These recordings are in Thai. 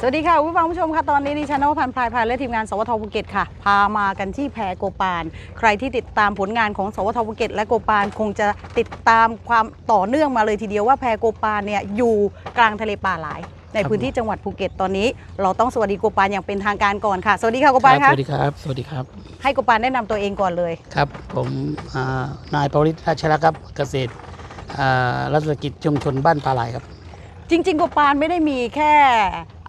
สวัสดีค่ะคุณผู้ฟังผู้ชมค่ะ ตอนนี้ดิฉันนวพันธ์พลายพายและทีมงานสวทภูเก็ตค่ะ พามากันที่แพโกปาน ใครที่ติดตามผลงานของสวทภูเก็ต และโกปานคงจะติดตามความต่อเนื่องมาเลยทีเดียวว่าแพโกปานเนี่ยอยู่กลางทะเลป่าหลาย ในครับพื้นที่จังหวัดภูเก็ตตอนนี้ เราต้องสวัสดีโกปานอย่างเป็นทางการก่อนค่ะ สวัสดีค่ะโกปานครัค่ะบ สวัสดีครับ สวัสดีครับ ให้โกปานแนะนำตัวเองก่อนเลย ครับ ผมอ่านายปริศราชรักษ์ครับ เกษตรอ่ารัฐกิจชุมชนบ้านปลาไหลครับ จริงๆโกปานไม่ได้มีแค่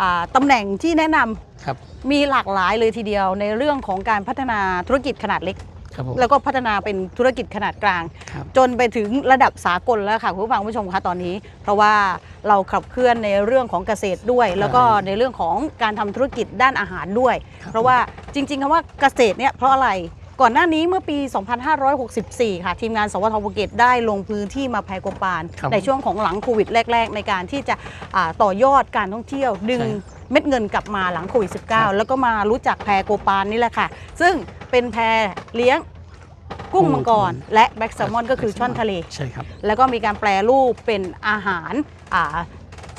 อ่าตำแหน่งที่แนะนำครับมีหลากหลายเลยทีเดียวในเรื่องของการพัฒนาธุรกิจขนาดเล็ก ครับผมแล้วก็พัฒนาเป็นธุรกิจขนาดกลาง ครับ จนไปถึงระดับสากลแล้วค่ะคุณผู้ฟังผู้ชมคะตอนนี้ เพราะว่าเราขับเคลื่อนในเรื่องของเกษตรด้วย แล้วก็ในเรื่องของการทำธุรกิจด้านอาหารด้วย ครับ เพราะว่าจริง ๆคำว่าเกษตรเนี่ยเพราะอะไร ก่อนหน้านี้เมื่อปี 2564 ค่ะ ทีมงานสวทภูเก็ตได้ลงพื้นที่มาแพรโกปาน ครับในช่วงของหลังโควิดแรก ๆ ในการที่จะอ่าต่อยอดการท่องเที่ยว ดึงใช่เม็ดเงินกลับมาหลังโควิด ครับ -19 แล้วก็มารู้จักแพรโกปานนี่แหละค่ะ ซึ่งเป็นแพรเลี้ยงกุ้งมังกร และแบ็กแซลมอนก็คือช่อนทะเล ใช่ครับ แล้วก็มีการแปรรูปเป็นอาหารอ่า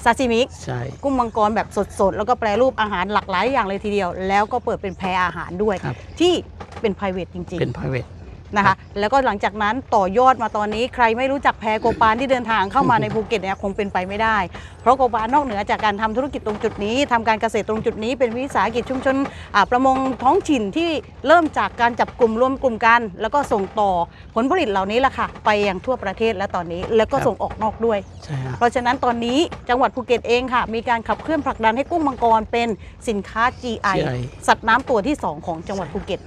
ซาซิมิ ใช่ กุ้งมังกรแบบสดๆ แล้วก็แปรรูปอาหารหลากหลายอย่างเลยทีเดียว แล้วก็เปิดเป็นแพรอาหารด้วย ครับที่ เป็น p r i v a t จริงเป็น private ๆนะคะแล้วก็หลังจากนั้นต่อยอดมาตอนนี้ใครไม่รู้จักแพรโกปานที่เดินทางเข้ามาในภูเก็ตเนี่ยคงเป็นไปไม่ได้ เพราะโกปานนอกเหนือจากการทำธุรกิจตรงจุดนี้ทำการเกษตรตรงจุดนี้ เป็นวิสาหกิจชุมชนอ่าประมงท้องถิ่นที่เริ่มจากการจับกลุ่มรวมกลุ่มกัน แล้วก็ส่งต่อผลผลิตเหล่านี้แหละค่ะ ไปยังทั่วประเทศและตอนนี้แล้วก็ครับส่งออกนอกด้วย ใช่ครับเพราะฉะนั้นตอนนี้จังหวัดภูเก็ตเองค่ะ มีการขับเคลื่อนผลักดันให้กุ้งมังกรเป็นสินค้า GI GI สัตว์น้ำตัวที่ 2 ของจังหวัดภูเก็ต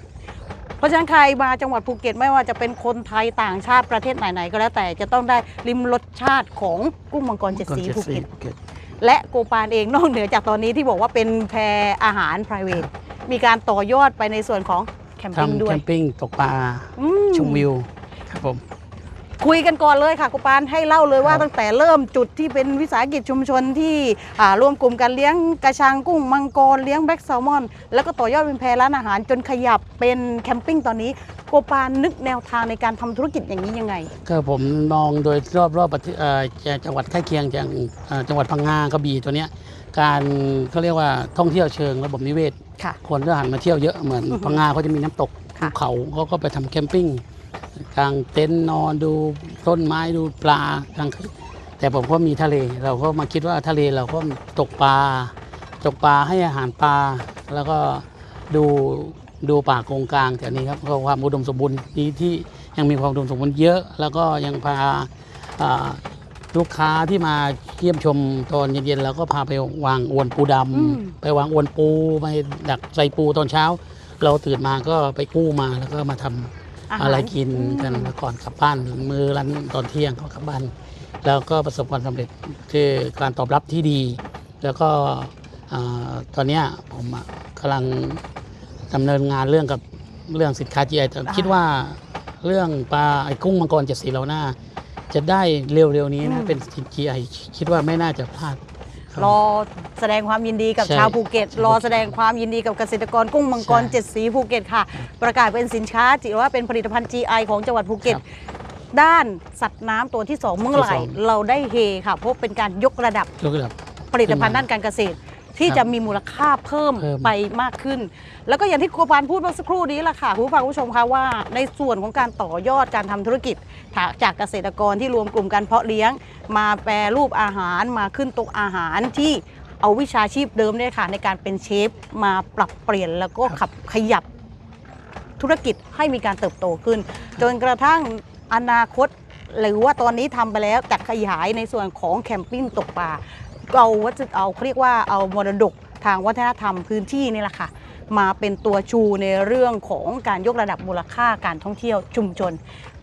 เพราะฉะนั้นใครมาจังหวัดภูเก็ตไม่ว่าจะเป็นคนไทยต่างชาติประเทศไหนๆก็แล้วแต่จะต้องได้ริมรสชาติของกุ้งมังกรเจ็ดสีภูเก็ตภูเก็ตและโกปานเองนอกเหนือจากตอนนี้ที่บอกว่าเป็นแพรอาหาร p r i v a t มีการต่อยอดไปในส่วนของแคมปิ้งทำด้วแคยมปิ้งตกปลาอืมชมวิวครับผม คุยกันก่อนเลยค่ะกุปานให้เล่าเลยว่าครับตั้งแต่เริ่มจุดที่เป็นวิสาหกิจชุมชนที่อ่ารวมกลุ่มกันเลี้ยงกระชังกุ้งมังกรเลี้ยงแบล็กแซลมอน แล้วก็ต่อยอดเป็นแพรร้านอาหารจนขยับเป็นแคมปิ้งตอนนี้โกปานนึกแนวทางในการทำธุรกิจอย่างนี้ยังไงก็ผมมองโดยรอบรอบประเทศเอ่อจังหวัดใกล้เคียงอย่างเอ่อจังหวัดพังงากระบี่ตัวเนี้ยการเขาเรียกว่าท่องเที่ยวเชิงระบบนิเวศค่ะคนก็หันมาเที่ยวเยอะเหมือนอือฮึพังงาเขาจะมีน้ำตกค่ะภูเขาเขาก็ไปทำแคมปิ้ง กางเต็นท์นอนดูต้นไม้ดูปลากลางแต่ผมก็มีทะเล เราก็มาคิดว่าทะเลเราก็ตกปลา ตกปลาให้อาหารปลา แล้วก็ดูดูป่าโกงกลางแถวนี้ครับก็ความอุดมสมบูรณ์นี้ที่ยังมีความอุดมสมบูรณ์เยอะ แล้วก็ยังพาลูกค้าที่มาเยี่ยมชมตอนเย็นๆเราก็พาไปวางอวนปูดำไปวางอวนปูไปดักใส่ปูตอนเช้า เราตื่นมาก็ไปกู้มาแล้วก็มาทำอา อะไรกินกันอืมแล้วก่อนกลับบ้านมือรันตอนเที่ยงก็กลับบ้าน แล้วก็ประสบความสำเร็จคือการตอบรับที่ดี แล้วก็อ่าตอนเนี้ยผมอะกำลังดำเนินงานเรื่องกับเรื่องสินค้า GI แต่คิดว่าเรื่องปลาไอ้กุ้งมังกรเจ็ดสีเราหน้า จะได้เร็วๆนี้อืนะมเป็นสิน GI คิดว่าไม่น่าจะพลาดคบ รอแสดงความยินดีกับใช่ชาวภูเก็ตใช่รอแสดงความยินดีกับเกษตรกรกุ้งมังกรใช่เจ็ดสีภูเก็ตค่ะ ประกาศเป็นสินค้าจิว่าเป็นผลิตภัณฑ์ GI ของจังหวัดภูเก็ต ครับด้านสัตว์น้ำตัวที่2เมื่อไหร่ที่สอง เราได้เฮค่ะเพราะเป็นการยกระดับยกระดับ ผลิตภัณฑ์ขึ้นมาด้านการเกษตร ที่ครับจะมีมูลค่าเพิ่มเพิ่ม ไปมากขึ้น แล้วก็อย่างที่ครูปานพูดเมื่อสักครู่นี้แหละค่ะคุณผู้ฟังคุณผู้ชมคะว่า ในส่วนของการต่อยอดการทำธุรกิจจากจากเกษตรกรที่รวมกลุ่มกันเพาะเลี้ยง มาแปรรูปอาหารมาขึ้นโต๊ะอาหารที่เอาวิชาชีพเดิมเนี่ยค่ะ ในการเป็นเชฟมาปรับเปลี่ยนแล้วก็ขับขยับ ธุรกิจให้มีการเติบโตขึ้น จนกระทั่งอนาคต หรือว่าตอนนี้ทำไปแล้วแต่ขยายในส่วนของแคมปิ้งตกปลา เอาวัตถุเอาเรียกว่าเอามรดกทางวัฒนธรรมพื้นที่นี่แหละค่ะมาเป็นตัวชูในเรื่องของการยกระดับมูลค่าการท่องเที่ยวชุมชน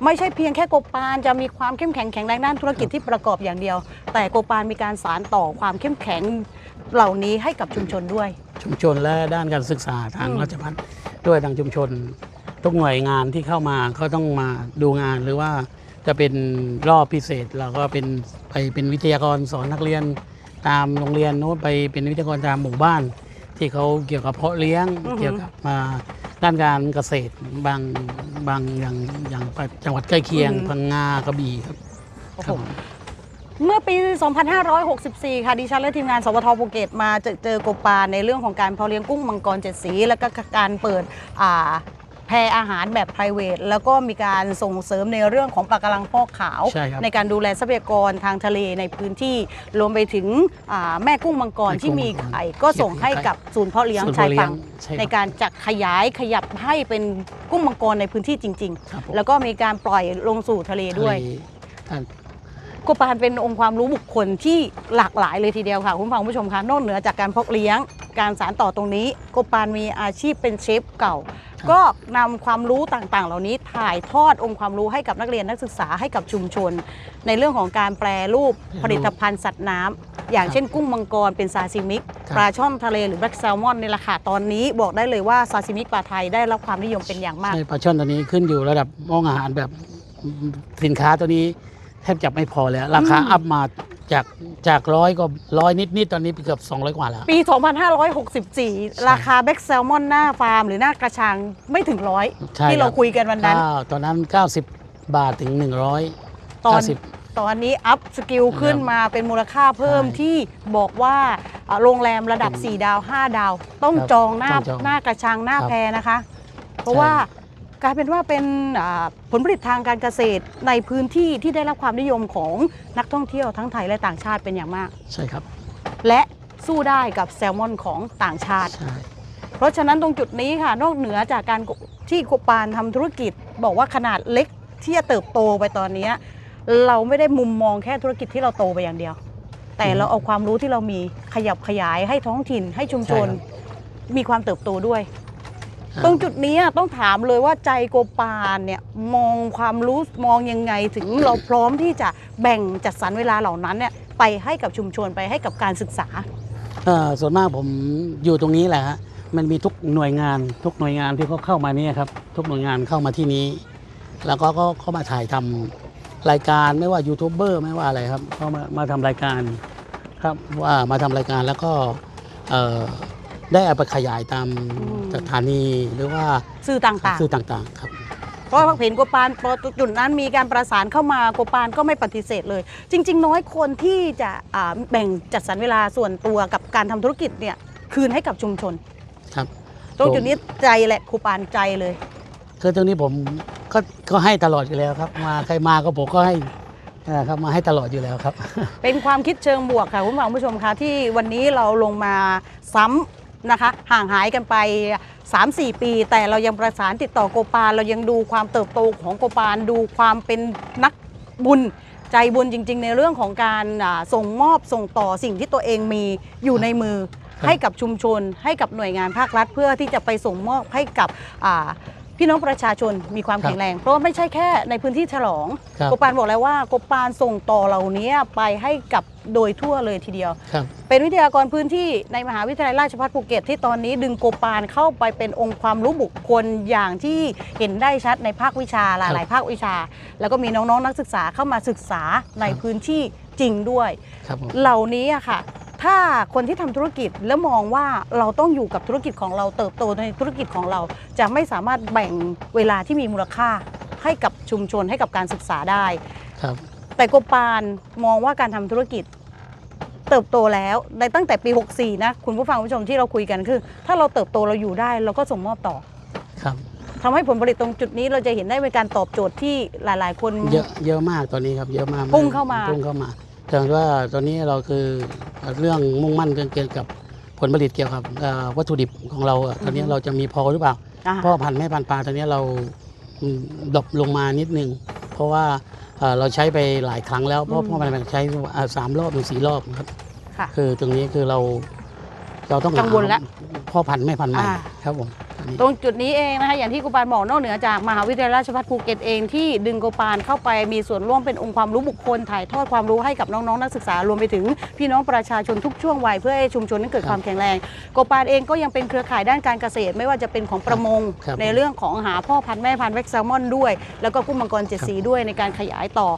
ไม่ใช่เพียงแค่โกปานจะมีความเข้มแข็งแข็งแรงด้านธุรกิจที่ประกอบอย่างเดียว แต่โกปานมีการสานต่อความเข้มแข็งเหล่านี้ให้กับชุมชนด้วย ชุมชนและด้านการศึกษาทางราชพัฒด้วยทางชุมชน ทุกหน่วยงานที่เข้ามาก็ต้องมาดูงานหรือว่าจะเป็นรอบพิเศษเราก็เป็นไปเป็นวิทยากรสอนนักเรียน ตามโรงเรียนโน้นไปเป็นวิทยากรตามหมู่บ้าน ที่เขาเกี่ยวกับเพาะเลี้ยงอือฮึ เกี่ยวกับมาด้านการเกษตรบางบางอย่างอย่างจังหวัดใกล้เคียงพังงากระบี่ครับ โอ้คโหรับเมื่อปี 2564 ค่ะดิฉันและทีมงานสวทภูเก็ตมาเจอเจอกบปลาในเรื่องของการเพาะเลี้ยงกุ้งมังกรเจ็ดสี แล้วก็การเปิดอ่า แพรอาหารแบบ p r i v a t แล้วก็มีการส่งเสริมในเรื่องของปลากระลังพอกขาว ใช่ครับในการดูแลทรัพยากรทางทะเลในพื้นที่รวมไปถึงอ่าแม่กุ้งมังกรแม่กุ้งที่มีมังกรไข่ก็ส่งให้กับศูนย์เพาะเลี้ยงศูนย์ชายเพาะเลี้ยฝั่งงใช่ครับในการจะขยายขยับให้เป็นกุ้งมังกรในพื้นที่จริง ครับผม ๆ แล้วก็มีการปล่อยลงสู่ทะเลด้วย ทะเล โกปานเป็นองค์ความรู้บุคคลที่หลากหลายเลยทีเดียวค่ะ คุณผู้ฟังผู้ชมคะนอกเหนือจากการเพาะเลี้ยง การสารต่อตรงนี้โกปานมีอาชีพเป็นเชฟเก่าครับก็นำความรู้ต่างๆ เหล่านี้ถ่ายทอดองค์ความรู้ให้กับนักเรียนนักศึกษาให้กับชุมชน ในเรื่องของการแปรรูปผลิตภัณฑ์สัตว์น้ำอย่างเช่น กุ้งมังกรเป็นซาซิมิกครับปลาช่อนทะเลหรือแบล็กแซลมอนในราคาตอนนี้บอกได้เลยว่าซาซิมิกปลาไทยได้รับความนิยมเป็นอย่างมากใช่ปลาช่อนตัวนี้ขึ้นอยู่ระดับมองอาหารแบบสินค้าตัวนี้แทบจะไม่พอแล้ว ราคาอืมอัพมาจากจากร้อยก็ร้อยนิดๆตอนนี้เกือบ 200 กว่าแล้ว ปี 2564 ราคาแบ็กแซลมอนหน้าฟาร์มหรือหน้ากระชังไม่ถึงร้อยใช่ที่เราครับคุยกันวันนั้นข้าวตอนนั้น 90 บาทถึง 100ตอน90ตอนนี้อัพสกิลขึ้นมาเป็นมูลค่าเพิ่มใช่ที่บอกว่าอ่าโรงแรมระดับเป็น4ดาว 5 ดาว ต้องครับจองหน้าต้องจองหน้ากระชังหน้าครับแพนะคะ เพราะว่าก ลายเป็นว่าเป็นอ่าผลผลิตทางการเกษตรในพื้นที่ที่ได้รับความนิยมของนักท่องเที่ยวทั้งไทยและต่างชาติเป็นอย่างมาก ใช่ครับ และสู้ได้กับแซลมอนของต่างชาติใช่เพราะฉะนั้นตรงจุดนี้ค่ะนอกเหนือจากการที่โกปานทำธุรกิจ บอกว่าขนาดเล็กที่จะเติบโตไปตอนเนี้ยเราไม่ได้มุมมองแค่ธุรกิจที่เราโตไปอย่างเดียว แต่เราเอาความรู้ที่เรามีขยับขยายให้ท้องถิ่นให้ชุมชนใช่ครับมีความเติบโตด้วยอ่า ตรงจุดนี้ต้องถามเลยว่าใจโกปานเนี่ยมองความรู้มองยังไงถึงเราพร้อมที่จะแบ่งจัดสรรเวลาเหล่านั้นเนี่ยไปให้กับชุมชนไปให้กับการศึกษาเอ่อส่วนมากผมอยู่ตรงนี้แหละฮะมันมีทุกหน่วยงาน ทุกหน่วยงานที่เขาเข้ามาเนี่ยครับทุกหน่วยงานเข้ามาที่นี้ แล้วก็ก็เข้ามาถ่ายทำรายการไม่ว่ายูทูบเบอร์ไม่ว่าอะไรครับเขามามาทำรายการครับว่ามาทำรายการแล้วก็เอ่อ ได้เอาไปขยายตามอืมสถานีหรือว่าสื่อต่างๆ สื่อต่างๆครับ เพราะว่าเห็นโกปานพอจุดนั้นมีการประสานเข้ามาโกปานก็ไม่ปฏิเสธเลย จริง ๆ น้อยคนที่จะอ่าแบ่งจัดสรรเวลาส่วนตัวกับการทำธุรกิจเนี่ยคืนให้กับชุมชน ครับ ตรงจุดนี้ใจแหละครูปานใจเลย คือตรงนี้ผมก็ก็ให้ตลอดอยู่แล้วครับ มาใครมาก็ผมก็ให้เอ่อครับมาให้ตลอดอยู่แล้วครับ เป็นความคิดเชิงบวกค่ะคุณผู้ชมคะที่วันนี้เราลงมาซ้ำ นะคะ ห่างหายกันไป 3-4 ปี แต่เรายังประสานติดต่อโกปาเรายังดูความเติบโตของโกปาดูความเป็นนักบุญใจบุญจริง ๆ ในเรื่องของการส่งมอบส่งต่อสิ่งที่ตัวเองมีอยู่ในมือให้กับชุมชน ให้กับหน่วยงานภาครัฐ เพื่อที่จะไปส่งมอบให้กับ พี่น้องประชาชนมีความครับแข็งแรง เพราะว่าไม่ใช่แค่ในพื้นที่ฉลองครับโกปานบอกแล้วว่าโกปานส่งต่อเหล่านี้ไปให้กับโดยทั่วเลยทีเดียวครับเป็นวิทยากรพื้นที่ในมหาวิทยาลัยราชภัฏภูเก็ตที่ตอนนี้ดึงโกปานเข้าไปเป็นองค์ความรู้บุคคลอย่างที่เห็นได้ชัดในภาควิชาหลายๆภาควิชา แล้วก็มีน้องๆนักศึกษาเข้ามาศึกษาในครับพื้นที่จริงด้วยครับผมเหล่านี้อะค่ะ ถ้าคนที่ทำธุรกิจแล้วมองว่าเราต้องอยู่กับธุรกิจของเราเติบโตในธุรกิจของเรา จะไม่สามารถแบ่งเวลาที่มีมูลค่าให้กับชุมชนให้กับการศึกษาได้ ครับ แต่โกปานมองว่าการทำธุรกิจเติบโตแล้วในตั้งแต่ปี 64 นะ คุณผู้ฟังผู้ชมที่เราคุยกันคือ ถ้าเราเติบโตเราอยู่ได้เราก็ส่งมอบต่อ ครับทำให้ผลผลิตตรงจุดนี้เราจะเห็นได้เป็นการตอบโจทย์ที่หลาย ๆ คน เยอะเยอะมากตอนนี้ครับเยอะมากพุ่งเข้ามาพุ่งเข้ามา แต่ว่าตอนนี้เราคือเรื่องมุ่งมั่นเกี่ยวกับผลผลิตเกี่ยวกับเอ่อวัตถุดิบของเราอะตอนนี้เราจะมีพอหรือเปล่าอ่าพ่อพันธุ์แม่พันธุ์ปลาตอนนี้เราอืมดรอปลงมานิดนึง เพราะว่าเอ่อเราใช้ไปหลายครั้งแล้วเพราะพ่อพันธุ์แม่พันธุ์ใช้อ่าสามรอบหรือสี่รอบครับค่ะคือตรงนี้คือเราเราต้องหากังวลละพ่อพันธุ์แม่พันธุ์ใหม่อ่าครับผมอันนี้ ตรงจุดนี้เองนะคะอย่างที่โกปานบอกนอกเหนือจากมหาวิทยาลัยราชภัฏภูเก็ตเองที่ดึงโกปานเข้าไปมีส่วนร่วมเป็นองค์ความรู้บุคคลถ่ายทอดความรู้ให้กับน้องๆนักศึกษารวมไปถึงพี่น้องประชาชนทุกช่วงวัยเพื่อให้ชุมชนนั้นเกิดความแข็งแรงโกปานเองก็ยังเป็นเครือข่ายด้านการเกษตร ไม่ว่าจะเป็นของประมงในเรื่องของหาพ่อพันธุ์แม่พันธุ์แว็กแซลมอนด้วย แล้วก็กุ้งมังกรเจ็ดสีด้วยในการขยายต่อ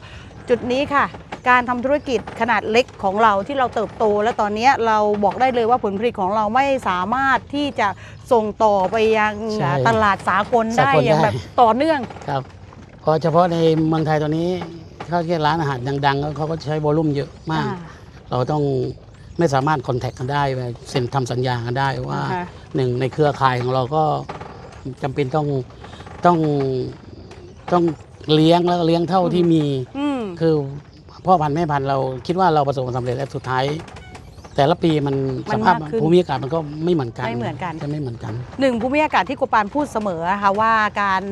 จุดนี้ค่ะ การทำธุรกิจขนาดเล็กของเราที่เราเติบโต และตอนนี้เราบอกได้เลยว่าผลผลิตของเราไม่สามารถที่จะส่งต่อไปยังใช่ตลาดสากลได้สากลอย่างได้ แบบต่อเนื่อง ครับเพราะเฉพาะในเมืองไทยตอนนี้ถ้าแค่ร้านอาหารดังๆเขาก็ใช้วอลลุ่มเยอะมากอ่าเราต้องไม่สามารถคอนแทคกันได้ไปเซ็นทำสัญญากันได้ว่าอ่าฮะ หนึ่งในเครือข่ายของเราก็จำเป็นต้องต้องต้องเลี้ยงแล้วก็เลี้ยงเท่าที่มี อืม คือ พ่อพันธุ์แม่พันธุ์เราคิดว่าเราประสบความสำเร็จและสุดท้าย แต่ละปีมันมัสนภาพมากขึ้นภูมิอากาศมันก็ไม่เหมือนกันไม่เหมือนกัน จะไม่เหมือนกัน หนึ่งภูมิอากาศที่โกปานพูดเสมอนะคะว่าการ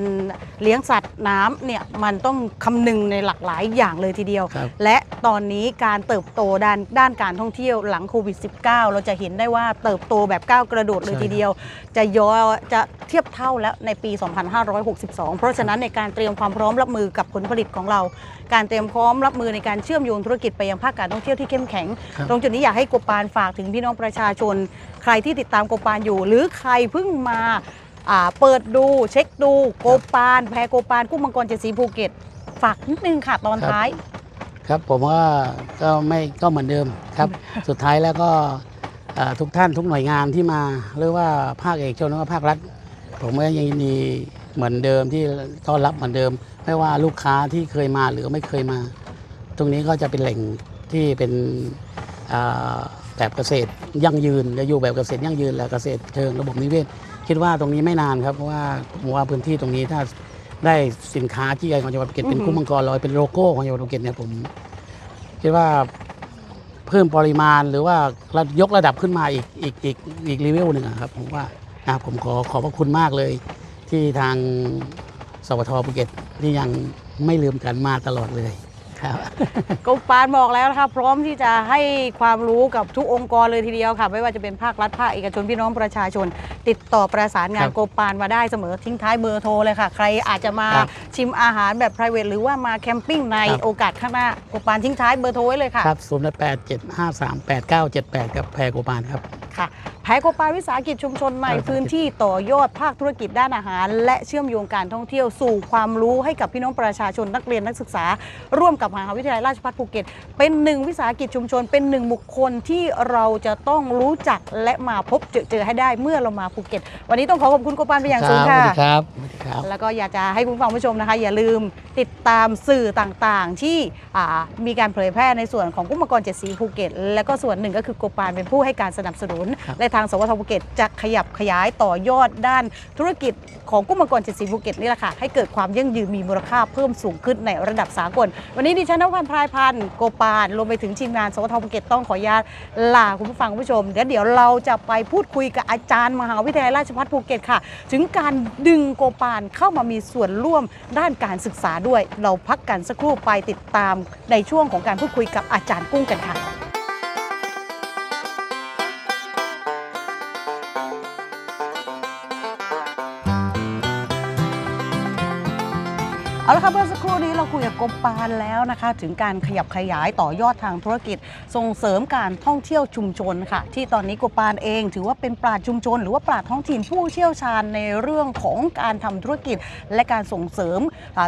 เลี้ยงสัตว์น้ำเนี่ยมันต้องคำนึงในหลากหลายอย่างเลยทีเดียว ครับ และตอนนี้การเติบโตด้านด้านการท่องเที่ยวหลังโควิด -19 เราจะเห็นได้ว่าเติบโตแบบก้าวกระโดดเลยใช่ทีเดียว จะย้อจะเทียบเท่าแล้วในปี 2562 เพราะฉะนั้นในการเตรียมความพร้อมรับมือกับผลผลิตของเรา การเตรียมพร้อมรับมือในการเชื่อมโยงธุรกิจไปยังภาคการท่องเที่ยวที่เข้มแข็ง ครับ ตรงจุดนี้อยากให้โกปานฝากถึงพี่น้องประชาชน ใครที่ติดตามโกปานอยู่ หรือใครเพิ่งมาอ่าเปิดดูเช็คดูโกปานแพโกปานกุ้งมังกรเจ็ดสีภูเก็ต ฝากนิดนึงค่ะตอนครับท้าย ครับผมว่าก็ไม่ก็เหมือนเดิมครับ สุดท้ายแล้วก็เอ่อทุกท่านทุกหน่วยงานที่มาหรือว่าภาคเอกชนหรือว่าภาครัฐ ผมก็ยังยินดีเหมือนเดิมที่ต้อนรับเหมือนเดิม ไม่ว่าลูกค้าที่เคยมาหรือไม่เคยมา ตรงนี้ก็จะเป็นแหล่งที่เป็นอ่า แบบเกษตรยั่งยืนจะอยู่แบบเกษตรยั่งยืนและเกษตรเชิงระบบนิเวศคิดว่าตรงนี้ไม่นานครับเพราะว่าผมว่าพื้นที่ตรงนี้ถ้าได้สินค้าที่ใหญ่ของจังหวัดภูเก็ตเป็นอือหือกุ้งมังกรลอยเป็นโลโก้ของจังหวัดภูเก็ตเนี่ยผมคิดว่าเพิ่มปริมาณหรือว่ายกระดับขึ้นมาอีกอีกอีกอีกเลเวลหนึ่งครับผมว่าอะผมขอขอบพระคุณมากเลย ที่ทางสวทภูเก็ตที่ยังไม่ลืมกันมาตลอดเลย ครับโกปานบอกแล้วนะคะพร้อมที่จะให้ความรู้กับทุกองค์กรเลยทีเดียวค่ะ ไม่ว่าจะเป็นภาครัฐภาคเอกชนพี่น้องประชาชน ติดต่อประสานงานครับโกปานมาได้เสมอทิ้งท้ายเบอร์โทรเลยค่ะ ใครอาจจะมาครับชิมอาหารแบบ p r i v a t หรือว่ามาแคมปิ้งในครับ โอกาสข้างหน้าโกปานทิ้งท้ายเบอร์โทรไว้เลยค่ะ ครับศูนย์แปดเจ็ดห้าสามแปดเก้าเจ็ดแปดกับแพรโกปานครับ ค่ะ แพโกปานวิสาหกิจชุมชนใหม่ครับพื้นที่ต่อยอดภาคธุรกิจด้านอาหาร และเชื่อมโยงการท่องเที่ยวสู่ความรู้ให้กับพี่น้องประชาชนนักเรียนนักศึกษา ร่วมกับมหาวิทยาลัยราชภัฏภูเก็ต เป็นหนึ่งวิสาหกิจชุมชน เป็นหนึ่งบุคคลที่เราจะต้องรู้จักและมาพบเจอเจอให้ได้เมื่อเรามาภูเก็ต วันนี้ต้องขอขอบคุณโกปานเป็นอย่างสูงสค่ะวัสดีครับสวัสดีครับ แล้วก็อยากจะให้คุณผู้ฟังผู้ชมนะคะ อย่าลืมติดตามสื่อต่างๆ ที่อ่ามีการเผยแพร่ในส่วนของกุ้งมังกรเจ็ดสีภูเก็ต แล้วก็ส่วนหนึ่งก็คือโกปานเป็นผู้ให้การสนับสนุนครับและทางสวทภูเก็ตจะขยับขยายต่อยอดด้านธุรกิจของกุ้งมังกรเจ็ดสีภูเก็ตนี่แหละค่ะให้เกิดความยั่งยืนมีมูลค่าเพิ่มสูงขึ้นในระดับสากล วันนี้ดิฉันนพันพรายพันธ์โกปานรวมไปถึงทีมงานสวทภูเก็ตต้องขออนุญาตลาคุณผู้ฟังผู้ชมเดี๋ยวเดี๋ยวเราจะไปพูดคุยกับอาจารย์มหาวิทยาลัยราชภัฏภูเก็ตค่ะ ถึงการดึงโกปานเข้ามามีส่วนร่วมด้านการศึกษาด้วย เราพักกันสักครู่ไปติดตามในช่วงของการพูดคุยกับอาจารย์กุ้งกันค่ะ เอาละครับเมื่อสักครู่นี้เราคุยกับกบปานแล้วนะคะ ถึงการขยับขยายต่อยอดทางธุรกิจ ส่งเสริมการท่องเที่ยวชุมชนค่ะ ที่ตอนนี้กบปานเอง ถือว่าเป็นปราชญ์ชุมชน หรือว่าปราชญ์ท้องถิ่นผู้เชี่ยวชาญในเรื่องของการทำธุรกิจ และการส่งเสริม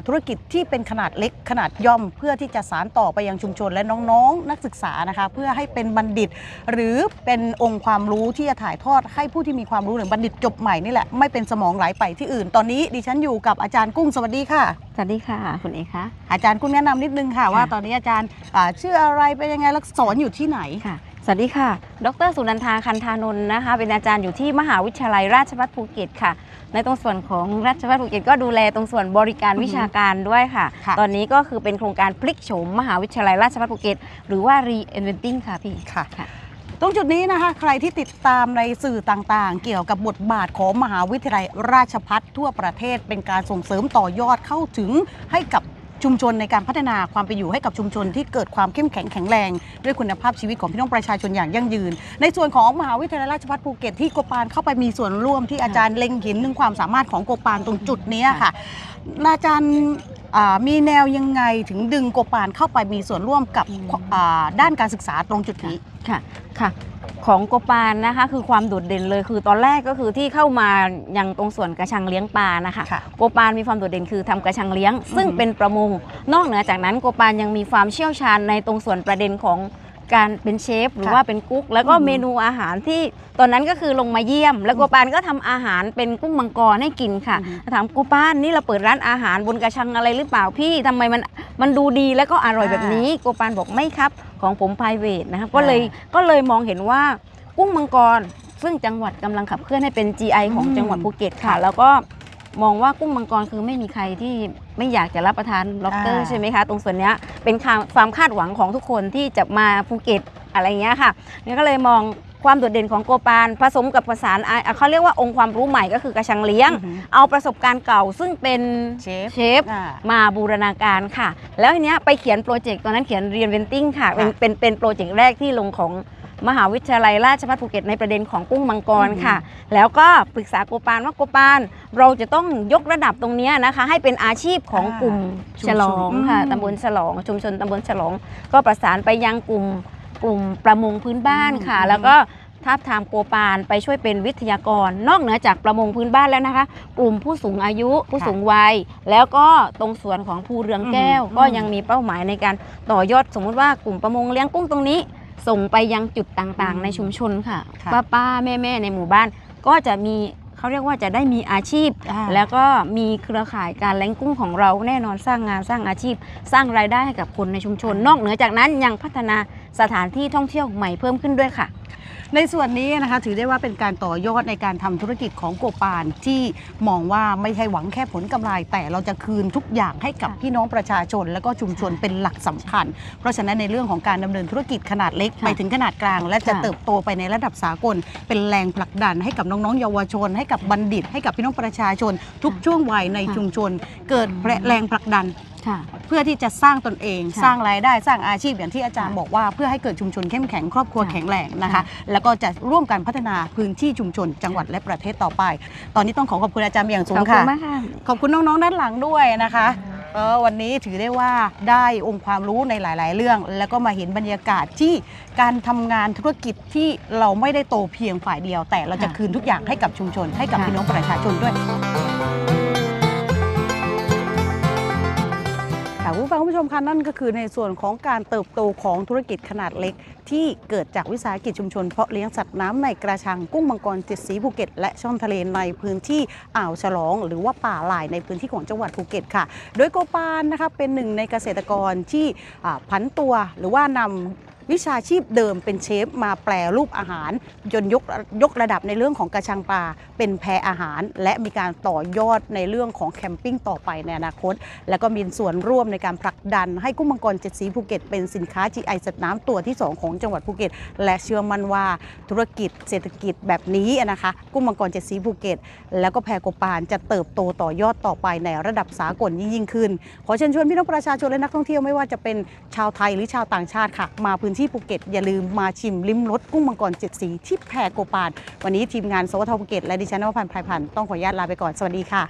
ธุรกิจที่เป็นขนาดเล็กขนาดย่อม เพื่อที่จะสานต่อไปยังชุมชนและน้องๆ นักศึกษานะคะ เพื่อให้เป็นบัณฑิต หรือเป็นองค์ความรู้ที่จะถ่ายทอดให้ผู้ที่มีความรู้หรือบัณฑิตจบใหม่นี่แหละไม่เป็นสมองไหลไปที่อื่น ตอนนี้ดิฉันอยู่กับอาจารย์กุ้งสวัสดีค่ะสวัสดีค่ะคุณเอกคะอาจารย์กุ้งแนะนำนิดนึงค่ะ ว่าตอนนี้อาจารย์อ่าชื่ออะไรเป็นยังไงแล้วสอนอยู่ที่ไหนค่ะสวัสดีค่ะ ดร สุนันทาคันธานนท์นะคะ เป็นอาจารย์อยู่ที่มหาวิทยาลัยราชภัฏภูเก็ตค่ะ ในตรงส่วนของราชภัฏภูเก็ตก็ดูแลตรงส่วนบริการอือฮึวิชาการด้วยค่ะค่ะ ตอนนี้ก็คือเป็นโครงการพลิกโฉมมหาวิทยาลัยราชภัฏภูเก็ตหรือว่า reinventing ค่ะพี่ค่ะค่ะ ตรงจุดนี้นะคะใครที่ติดตามในสื่อต่างๆ เกี่ยวกับบทบาทของมหาวิทยาลัยราชพัฒทั่วประเทศเป็นการส่งเสริมต่อยอดเข้าถึงให้กับ ชุมชนในการพัฒนาความเป็นอยู่ให้กับชุมชนที่เกิดความเข้มแข็งแข็งแรง ด้วยคุณภาพชีวิตของพี่น้องประชาชนอย่างยั่งยืน ในส่วนของมหาวิทยาลัยราชภัฏภูเก็ตที่โกปานเข้าไปมีส่วนร่วมที่อาจารย์เล็งเห็นถึงความสามารถของโกปานตรงจุดนี้ค่ะอาจารย์มีแนวยังไงถึงดึงโกปานเข้าไปมีส่วนร่วมกับด้านการศึกษาตรงจุดนี้ค่ะค่ะ ของโกปานนะคะ คือความโดดเด่นเลย คือตอนแรกก็คือที่เข้ามายังตรงส่วนกระชังเลี้ยงปลานะคะค่ะโกปานมีความโดดเด่นคือทำกระชังเลี้ยง ซึ่งอือหือเป็นประมง นอกเหนือจากนั้นโกปานยังมีความเชี่ยวชาญในตรงส่วนประเด็นของ การเป็นเชฟหรือค่ะว่าเป็นกุ๊ก แล้วก็อืมเมนูอาหารที่ตอนนั้นก็คือลงมาเยี่ยม แล้วโกปานก็ทำอาหารเป็นกุ้งมังกรให้กินค่ะอือฮึถามโกปานนี่เราเปิดร้านอาหารบนกระชังอะไรหรือเปล่าพี่ทำไมมันมันดูดีแล้วก็อร่อยอ่าแบบนี้โกปานบอกไม่ครับ ของผม p r i v a t นะครับก็เลยก็เลยมองเห็นว่ากุ้งมังกรซึ่งจังหวัดกำลังขับเคลื่อนให้เป็น GI ของอืมจังหวัดภูเก็ตค่ะ แล้วก็มองว่ากุ้งมังกรคือไม่มีใครที่ ไม่อยากจะรับประทานล็อบสเตอร์อ่าใช่ไหมคะตรงส่วนเนี้ยเป็นความความคาดหวังของทุกคนที่จะมาภูเก็ตอะไรเงี้ยค่ะเนี่ยก็เลยมองความโดดเด่นของโกปานผสมกับประสานอะเขาเรียกว่าองค์ความรู้ใหม่ก็คือกระชังเลี้ยงอือหือเอาประสบการณ์เก่าซึ่งเป็นเชฟเชฟอ่ามาบูรณาการค่ะ แล้วทีเนี้ยไปเขียนโปรเจกต์ตอนนั้นเขียน reinventing ค่ะเป็นค่ะเป็นเป็นโปรเจกต์แรกที่ลงของ มหาวิทยาลัยราชภัฏภูเก็ตในประเด็นของกุ้งมังกรค่ะ แล้วก็ปรึกษาโกปานว่าโกปานเราจะต้องยกระดับตรงเนี้ยนะคะ ให้เป็นอาชีพของอ่ากลุ่มชุมชนฉลองค่ะอืมตำบลฉลอง ชุมชนตำบลฉลอง ก็ประสานไปยังกลุ่มกลุ่มประมงพื้นบ้านค่ะอืมแล้วก็ท้าบทามโกปานไปช่วยเป็นวิทยากร นอกเหนือจากประมงพื้นบ้านแล้วนะคะ กลุ่มผู้สูงอายุผู้สูงวัย แล้วก็ตรงส่วนของภูเรืองแก้วอืมก็ยังมีเป้าหมายในการต่อยอดสมมุติว่ากลุ่มประมงเลี้ยงกุ้งตรงนี้ ส่งไปยังจุดต่างๆ ในชุมชนค่ะ ค่ะป้าป้าแม่แม่ๆในหมู่บ้าน ก็จะมีเขาเรียกว่าจะได้มีอาชีพ อ่า แล้วก็มีเครือข่ายการเลี้ยงกุ้งของเราแน่นอนสร้างงานสร้างอาชีพ สร้างรายได้ให้กับคนในชุมชน นอกเหนือจากนั้นยังพัฒนาสถานที่ท่องเที่ยวใหม่เพิ่มขึ้นด้วยค่ะ ในส่วนนี้นะคะถือได้ว่าเป็นการต่อยอดในการทำธุรกิจของโกปานที่มองว่าไม่ใช่หวังแค่ผลกำไร แต่เราจะคืนทุกอย่างให้กับค่ะพี่น้องประชาชน และก็ชุมชนเป็นหลักสำคัญ เพราะฉะนั้นในเรื่องของการดำเนินธุรกิจขนาดเล็กค่ะไปถึงขนาดกลาง และจะค่ะเติบโตไปในระดับสากล เป็นแรงผลักดันให้กับน้องๆ เยาวชน ให้กับบัณฑิต ให้กับพี่น้องประชาชน ทุกช่วงวัยในค่ะชุมชน เกิดแรงผลักดันค่ะ เพื่อที่จะสร้างตนเองค่ะสร้างรายได้สร้างอาชีพอย่างที่อาจารย์ค่ะบอกว่า เพื่อให้เกิดชุมชนเข้มแข็งครอบครัวค่ะแข็งแรงนะคะค่ะแล้วก็จะร่วมกันพัฒนาพื้นที่ชุมชนจังหวัดและประเทศต่อไป ตอนนี้ต้องขอขอบคุณอาจารย์เป็นอย่างสูขงอบคุค่ะณมากค่ะ ขอบคุณน้องๆด้านหลังด้วยนะคะเออวันนี้ถือได้ว่าได้องค์ความรู้ในหลาย ๆ เรื่อง แล้วก็มาเห็นบรรยากาศที่การทำงานธุรกิจที่เราไม่ได้โตเพียงฝ่ายเดียว แต่เราจะค่ะคืนทุกอย่างให้กับชุมชนให้กับค่ะพี่น้องประชาชนด้วย ชมคะนั่นก็คือในส่วนของการเติบโตของธุรกิจขนาดเล็ก ที่เกิดจากวิสาหกิจชุมชน เพาะเลี้ยงสัตว์น้ำในกระชังกุ้งมังกรเจ็ดสีภูเก็ต และช่องทะเลในพื้นที่อ่าวฉลอง หรือว่าป่าหลายในพื้นที่ของจังหวัดภูเก็ตค่ะ โดยโกปานนะคะเป็นหนึ่งในเกษตรกรที่ผันตัวหรือว่านำ วิชาชีพเดิมเป็นเชฟมาแปลรูปอาหาร จนยกยกระดับในเรื่องของกระชังปลาเป็นแพอาหาร และมีการต่อยอดในเรื่องของแคมปิ้งต่อไปในอนาคต แล้วก็มีส่วนร่วมในการผลักดัน ให้กุ้งมังกรเจ็ดสีภูเก็ตเป็นสินค้า GI สัตว์น้ำตัวที่ 2 ของจังหวัดภูเก็ต และเชื่อมั่นว่าธุรกิจเศรษฐกิจแบบนี้นะคะกุ้งมังกรเจ็ดสีภูเก็ต แล้วก็แพรโกปานจะเติบโตต่อยอดต่อไปในระดับสากลยิ่งยิ่งขึ้น ขอเชิญชวนพี่น้องประชาชนและนักท่องเที่ยวไม่ว่าจะเป็นชาวไทยหรือชาวต่างชาติค่ะมาพื้นที่ภูเก็ต อย่าลืมมาชิมลิ้มรสกุ้งมังกรเจ็ดสีที่แพรโกปาน วันนี้ทีมงานสวทภูเก็ตและดิฉันนวพันธ์ไพรพันธ์ต้องขออนุญาตลาไปก่อน สวัสดีค่ะ